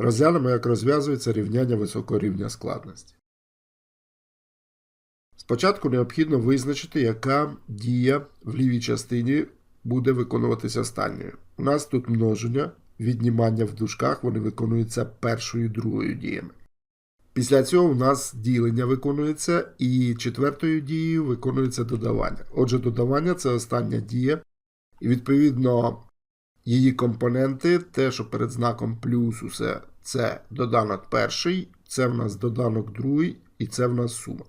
Розглянемо, як розв'язується рівняння високого рівня складності. Спочатку необхідно визначити, яка дія в лівій частині буде виконуватися останньою. У нас тут множення, віднімання в дужках, вони виконуються першою і другою діями. Після цього у нас ділення виконується, і четвертою дією виконується додавання. Отже, додавання це остання дія, і відповідно її компоненти, те, що перед знаком плюс усе, це доданок перший, це в нас доданок другий, і це в нас сума.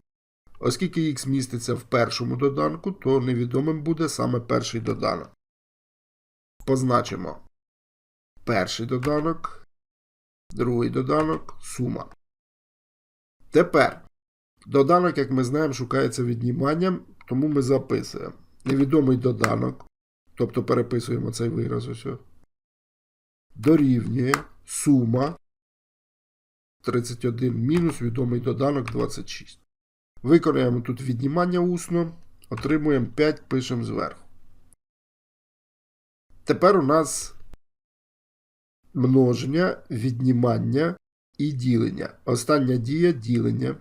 Оскільки х міститься в першому доданку, то невідомим буде саме перший доданок. Позначимо перший доданок, другий доданок, сума. Тепер доданок, як ми знаємо, шукається відніманням, тому ми записуємо невідомий доданок, тобто переписуємо цей вираз ось. Дорівнює сума 31 мінус відомий доданок 26. Виконуємо тут віднімання усно, отримуємо 5, пишемо зверху. Тепер у нас множення, віднімання і ділення. Остання дія ділення.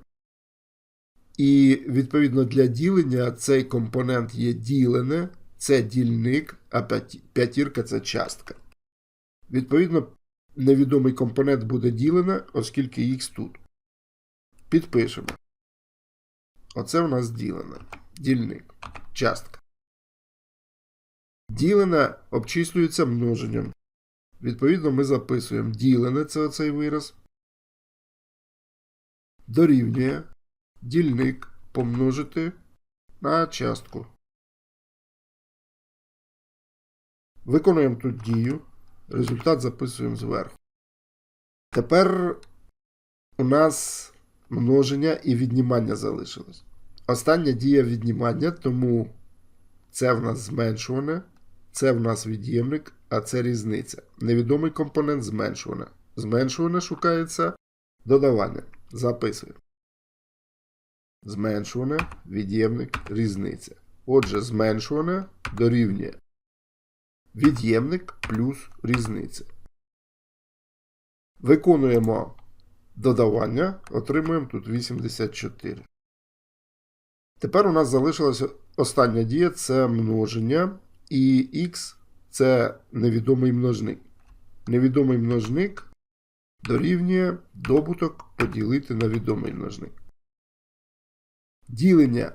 І відповідно для ділення цей компонент є ділене, це дільник, а п'ятірка це частка. Відповідно, невідомий компонент буде ділене, оскільки х тут. Підпишемо. Оце у нас ділене. Дільник. Частка. Ділене обчислюється множенням. Відповідно, ми записуємо ділене це оцей вираз. Дорівнює дільник помножити на частку. Виконуємо тут дію. Результат записуємо зверху. Тепер у нас множення і віднімання залишилось. Остання дія віднімання, тому це в нас зменшуване, це в нас від'ємник, а це різниця. Невідомий компонент зменшуване. Зменшуване шукається додавання. Записуємо. Зменшуване, від'ємник, різниця. Отже, зменшуване дорівнює від'ємник плюс різниця. Виконуємо додавання, отримуємо тут 84. Тепер у нас залишилася остання дія це множення, і х це невідомий множник. Невідомий множник дорівнює добуток поділити на відомий множник. Ділення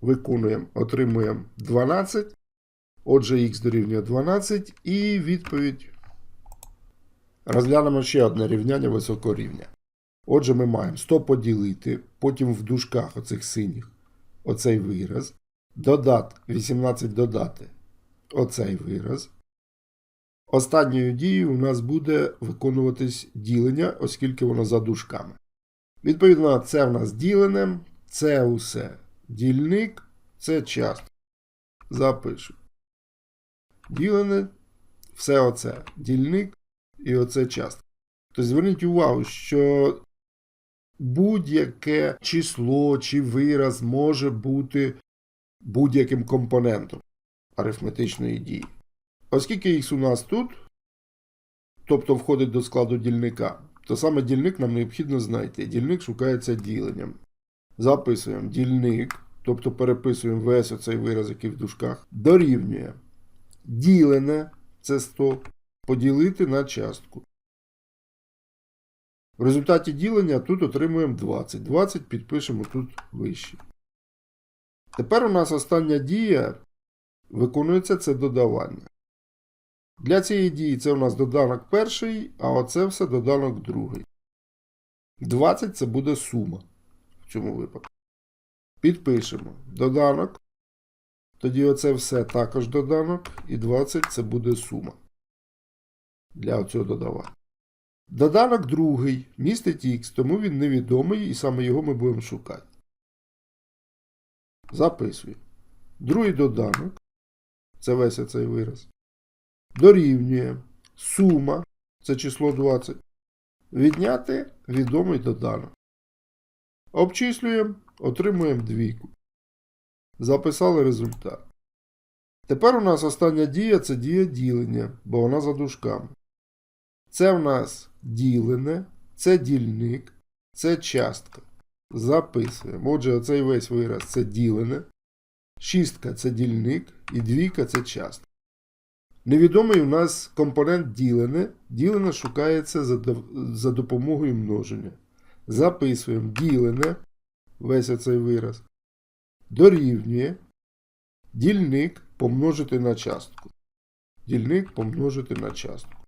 виконуємо, отримуємо 12. Отже, х дорівнює 12 і відповідь. Розглянемо ще одне рівняння високого рівня. Отже, ми маємо 100 поділити, потім в дужках оцих синіх оцей вираз. Додати 18 додати оцей вираз. Останньою дією у нас буде виконуватись ділення, оскільки воно за дужками. Відповідно, це в нас ділене, це усе дільник, це частка. Запишу. Ділене, все оце дільник і оце частка. Тобто зверніть увагу, що будь-яке число чи вираз може бути будь-яким компонентом арифметичної дії. Оскільки х у нас тут, тобто входить до складу дільника, то саме дільник нам необхідно знайти. Дільник шукається діленням. Записуємо дільник, тобто переписуємо весь оцей вираз, який в дужках, дорівнює ділене, це 100, поділити на частку. В результаті ділення тут отримуємо 20. 20 підпишемо тут вище. Тепер у нас остання дія виконується це додавання. Для цієї дії це у нас доданок перший, а оце все доданок другий. 20 це буде сума в цьому випадку. Підпишемо доданок. Тоді оце все також доданок, і 20 це буде сума для цього додавання. Доданок другий містить х, тому він невідомий, і саме його ми будемо шукати. Записуємо. Другий доданок, це весь цей вираз, дорівнює сума, це число 20, відняти відомий доданок. Обчислюємо, отримуємо двійку. Записали результат. Тепер у нас остання дія це дія ділення, бо вона за дужками. Це в нас ділене, це дільник, це частка. Записуємо. Отже, оцей весь вираз це ділене. Шістка це дільник і двійка це частка. Невідомий у нас компонент ділене. Ділене шукається за, допомогою множення. Записуємо ділене, весь оцей вираз. Дорівнює дільник помножити на частку. Дільник помножити на частку.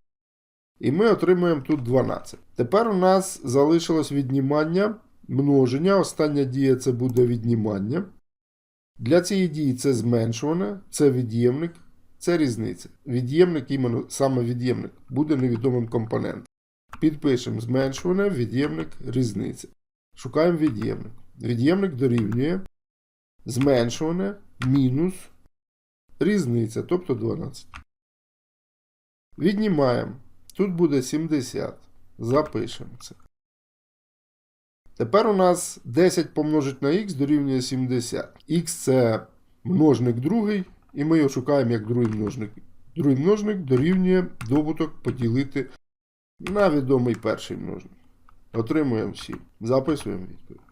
І ми отримуємо тут 12. Тепер у нас залишилось віднімання, множення. Остання дія це буде віднімання. Для цієї дії це зменшуване, це від'ємник, це різниця. Від'ємник, іменно саме від'ємник, буде невідомим компонентом. Підпишемо зменшуване, від'ємник, різниця. Шукаємо від'ємник. Від'ємник дорівнює зменшуване мінус різниця, тобто 12. Віднімаємо. Тут буде 70. Запишемо це. Тепер у нас 10 помножить на х дорівнює 70. Х це множник другий, і ми його шукаємо як другий множник. Другий множник дорівнює добуток поділити на відомий перший множник. Отримуємо 7. Записуємо відповідь.